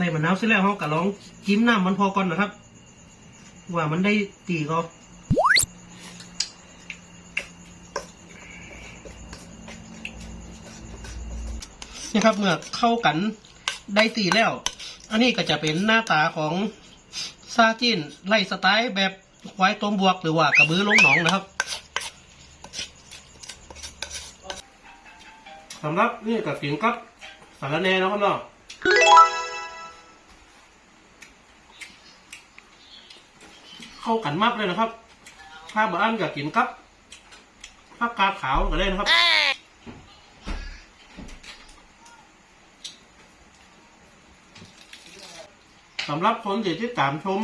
ใส่มะนาวเสร็จแล้วเขาก็ลองจิ้มน้ำมันพอก่อนนะครับ ว่ามันได้ตีก็นี่ครับเมื่อเข้ากันได้ตีแล้ว อันนี้ก็จะเป็นหน้าตาของซาจินไล่สไตล์แบบควายต้มบวกหรือว่ากระบือลงหนองนะครับสำหรับนี่กับกินกับสารแหนนะครับเนาะ เข้ากันมากเลยนะครับ ถ้าบ้านกับกินครับผักกาดขาวก็ได้นะครับสำหรับคนที่ติดตามชม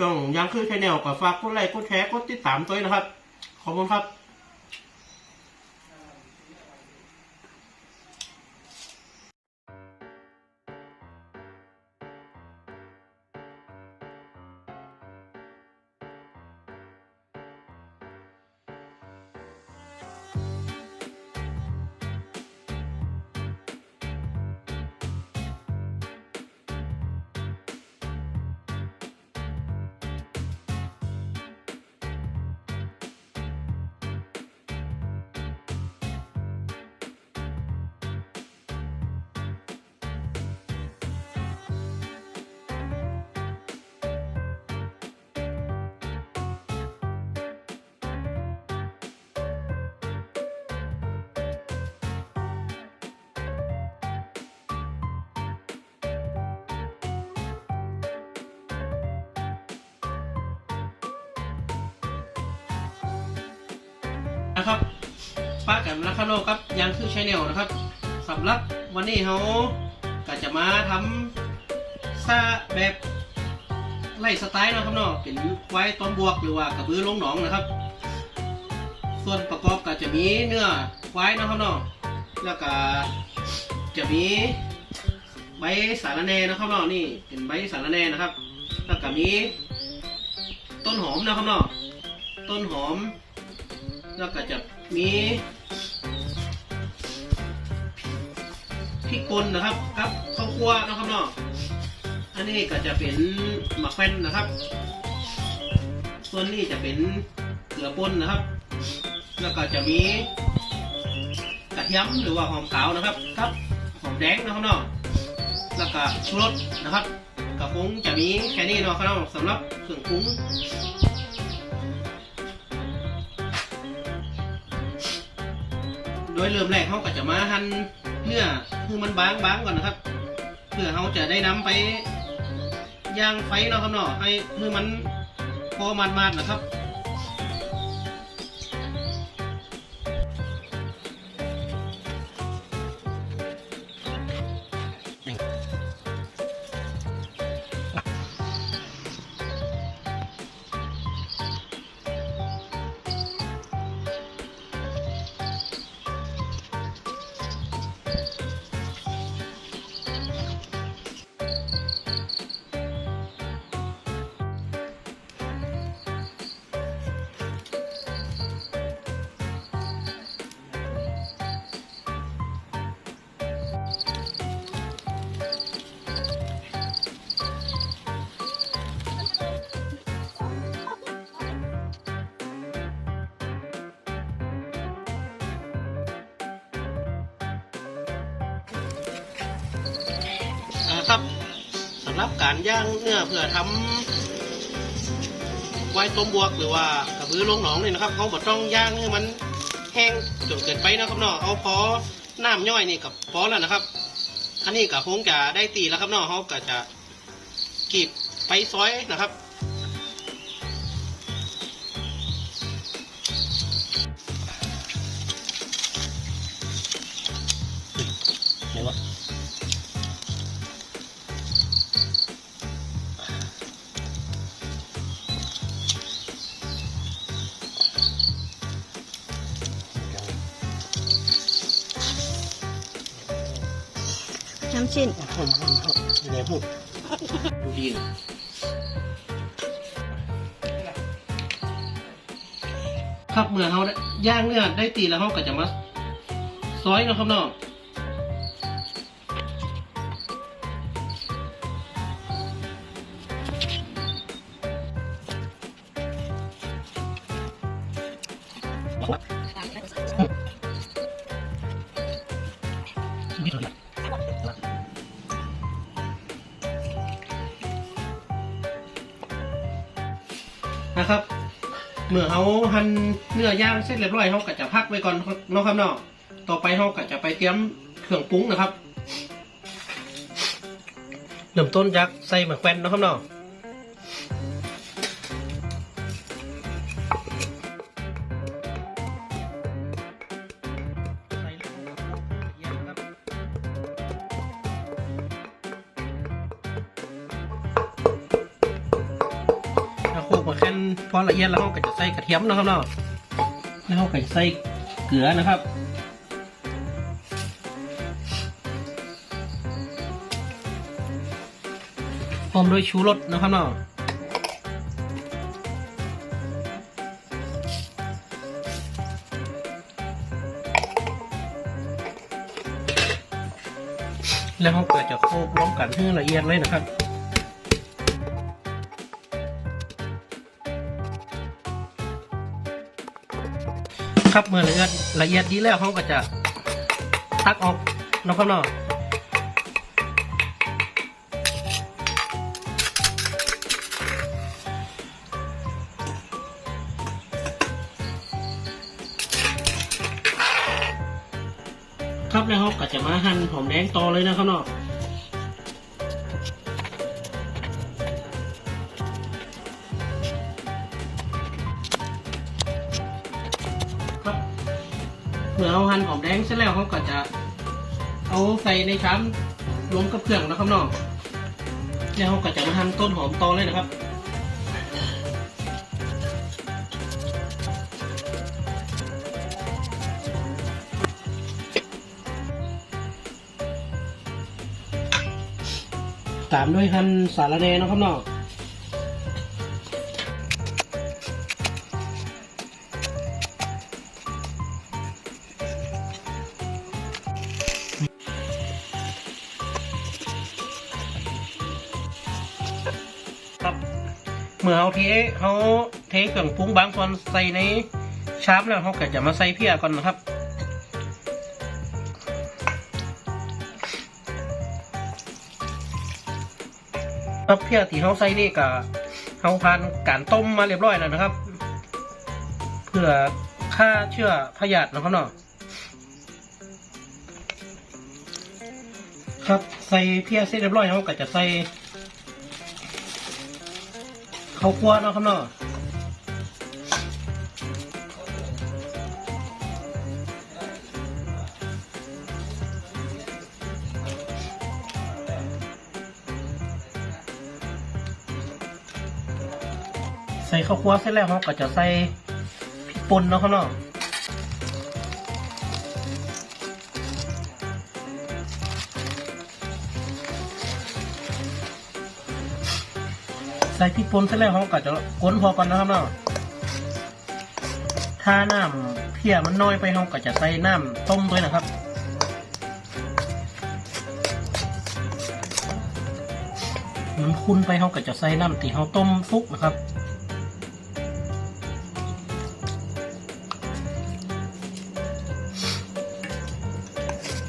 จ่องยังคือชแนลก็ฝากกดไลค์กดแชร์กดติดตามตัวนะครับ ขอบคุณครับ นะครับป้ากันราคาโลครับยังคือชแนลนะครับสำหรับวันนี้เขาก็จะมาทำซาแบบไล่สไตล์นะครับเนาะเป็นควายต้นบวกหรือว่ากระบือลงหนองนะครับ ส่วนประกอบก็จะมีเนื้อควายนะครับเนาะแล้วก็จะมีใบสารแน่นะครับเนาะนี่เป็นใบสารแน่นะครับ แล้วก็มีต้นหอมนะครับเนาะต้นหอม แล้วก็จะมีพริกป่นนะครับครับข้าวคั่วนะครับเนาะอันนี้ก็จะเป็นหมักแป้นนะครับ ส่วนนี้จะเป็นเกลือป่นนะครับ แล้วก็จะมีกระเทียมหรือว่าหอมขาวนะครับครับหอมแดงนะครับเนาะแล้วก็ชูรสนะครับก็คงจะมีแค่นี้เนาะครับสำหรับเครื่องปรุง โดยเริ่มแรกเขาก็จะมาหั่นเนื้อคือมันบางบางก่อนนะครับ เพื่อเขาจะได้นำไปย่างไฟเนาะครับเนาะให้คือมันพอมันมาดๆนะครับ รับการย่างเนื้อเพื่อทำไว้ต้มบวกหรือว่ากระบือลงหนองนี่นะครับเขาบอต้องย่างให้มันแห้งจนเกินไปนะครับเนาะเอาพอน้ำย่อยนี่กับพอแล้วนะครับ อันนี้กับคงจะได้ตีแล้วครับเนาะเขาก็จะกีบไปซอยนะครับ ทำชิ้นครับเมื่อเขาได้ย่างเนื้อได้ตีแล้วเขาก็จะมา ซอยนะครับน้อง มื่อเขาหั่นเนื้อย่างเสร็จเรียบร้อยเขาก็จะพักไว้ก่อนเนาะครับเนาะต่อไปเขาก็จะไปเตรียมเครื่องปรุงนะครับเริ่มต้นจากใส่หมักแป้นเนาะครับเนาะ แค่นพอละเอียดแล้วเขาก็จะใส่กระเทียมนะครับเนาะแล้วเขาก็จะใส่เกลือนะครับพร้อมด้วยชูรสนะครับเนาะแล้วเขาก็จะโคกล้อมกันให้ละเอียดเลยนะครับ ครับเมื่อละเอียดละเอียดดีแล้วเขาก็จะตักออกนะครับเนาะครับแล้วเขาก็จะมาหั่นหอมแดงต่อเลยนะครับเนาะ เมื่อเอาหั่นหอมแดงเสร็จแล้วเขาก็จะเอาใส่ในชามรวมกับเครื่องนะครับเนาะแล้วเขาก็จะมาหั่นต้นหอมต่อเลยนะครับตามด้วยหั่นสาระแหน่นะครับเนาะ เมื่อเอาเทเขาเทเครื่องปรุงบางส่วนใส่ในชามแล้วเขาก็จะมาใส่เพียก่อนนะครับ ครับเพียที่เขาใส่นี่ก็เขาผ่านการต้มมาเรียบร้อยแล้วนะครับ เพื่อฆ่าเชื้อพยาธินะครับเนาะครับใส่เพียเสร็จเรียบร้อยเขาก็จะใส่ ข้าวคั่วเนาะครับเนาะใส่ข้าวคั่วเสร็จแล้วเขาก็จะใส่พริกป่นเนาะครับเนาะ ใส่พริกป่นเสร็จแล้วเขาก็จะก้นพอก่อนนะครับเนาะถ้าน้ำเพียมันน้อยไปเขาก็จะใส่น้ำต้มด้วยนะครับมันคุ้นไปเขาก็จะใส่น้ำตีเขาต้มฟุกนะครับ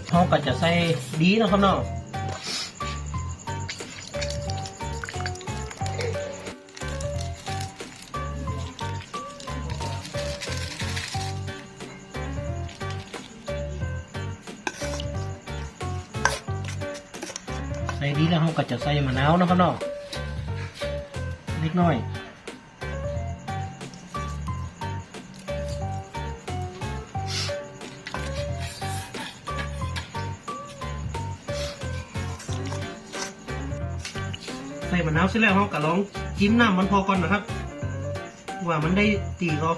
เขาก็จะใส่ดีนะครับเนาะ ส่ดีแล้วเขาก็จะใส่มะนาวนะครับเนาะเล็กน้อยใส่มะนาวเสร็จแล้วเราก็ลองจิ้มน้ำมันพอก่อนนะครับ ว่ามันได้ตีก็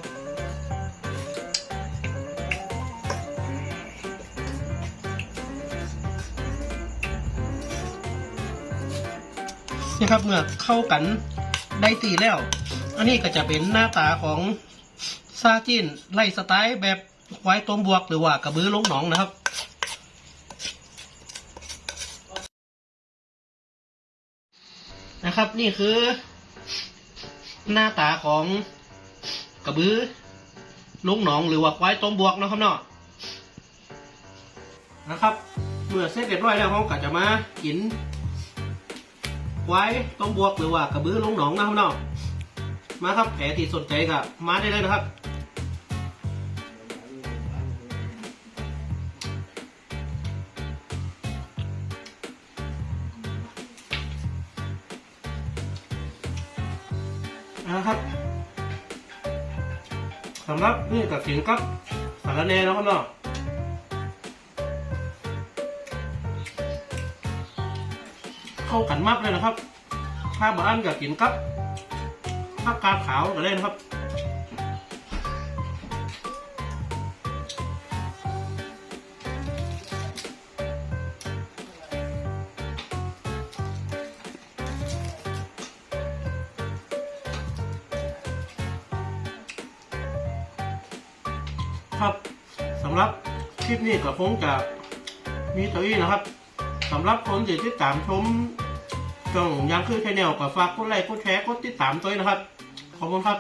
นี่ครับเมื่อเข้ากันได้ตีแล้ว อันนี้ก็จะเป็นหน้าตาของซาจินไล่สไตล์แบบควายต้มบวกหรือว่ากระบือลงหนองนะครับนะครับนี่คือ หน้าตาของกระบือลุงหนองหรือว่าควายต้มบวกนะครับเนาะนะครับเมื่อเสร็จเรียบร้อยแล้วเขาก็จะมากิน ควายต้มบวกหรือว่ากระบือลงหนองนะครับเนาะมาครับแผลที่สนใจกับมาได้เลยนะครับนะครับสำหรับนี่กับเสิงกับสารแหนนะครับเนาะ เข้ากันมากเลยนะครับ ถ้าบ้านกับกินกับผักกาดขาวก็ได้นะครับครับสำหรับคลิปนี้ก็คงจะมีเท่านี้นะครับ สำหรับคนที่ติดตามชมช่องยังคือชแนลก็ฝากกดไลค์กดแชร์กดติดตามตัวด้วยนะครับ ขอบคุณครับ